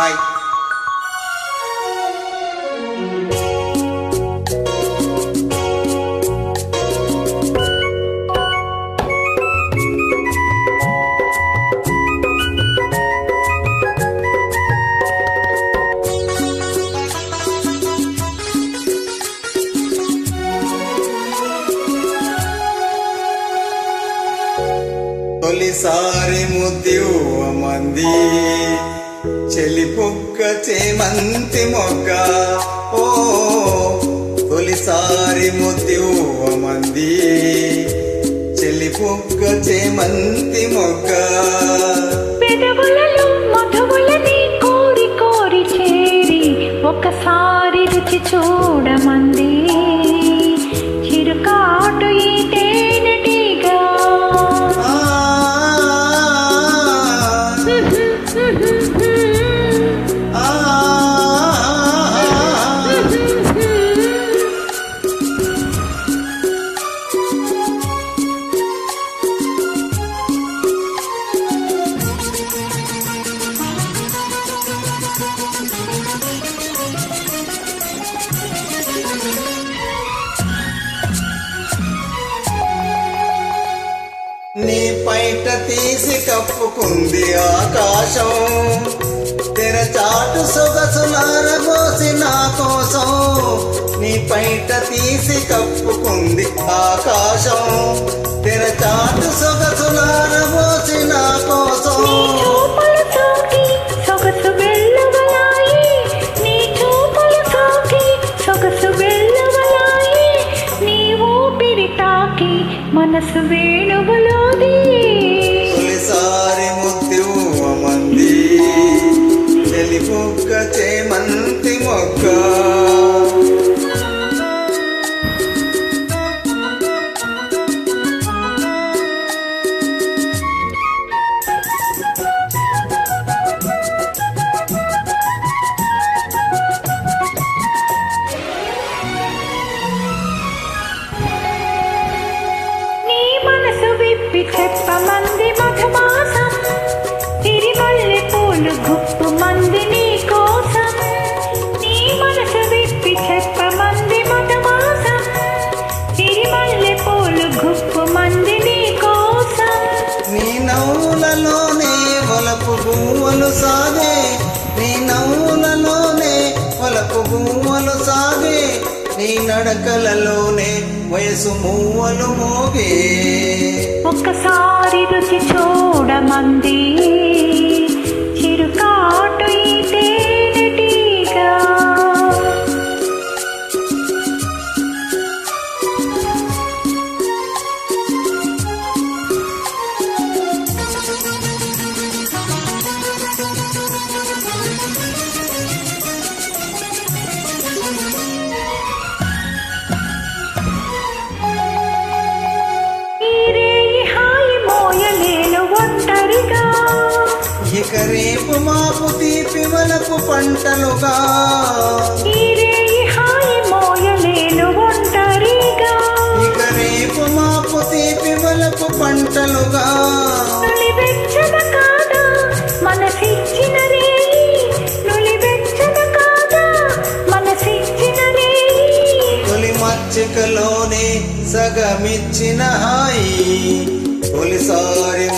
Hi తొలిసారి ముద్దివ్వమంది చెలి పుక్క చేమంతి మొగ్గ. ఓ తొలిసారి ముద్దివ్వమంది చెలి పుక్క చేమంతి మొగ్గ. చేరి ఒకసారి రుచి చూడమంది. చిరుకాటు పైట తీసి కప్పుకుంది ఆకాశం. తెరచాటు సొగసులారబోసి నా కోసం. నీ పైట తీసి కప్పుకుంది ఆకాశం. తెరచాటు సొగసులారబోసి నా కోసం. మనసు వేణువులోది. తొలిసారి ముద్దివ్వమంది చెలిపుక్క చేమంతి వలపు సాగే నీ నవ్వులలోనే పలకు గువ్వలు సాగే నీ నడకలలోనే వయసు మూవలు మోగే. ఒక్కసారి రుచి చూడమంది. రేపు మాపు తీపి వలపు పంటలుగా. ఇక రేపు మాపు తీపి పంటలుగా. మచ్చికలోనే సగమిచ్చిన హాయి. తొలిసారి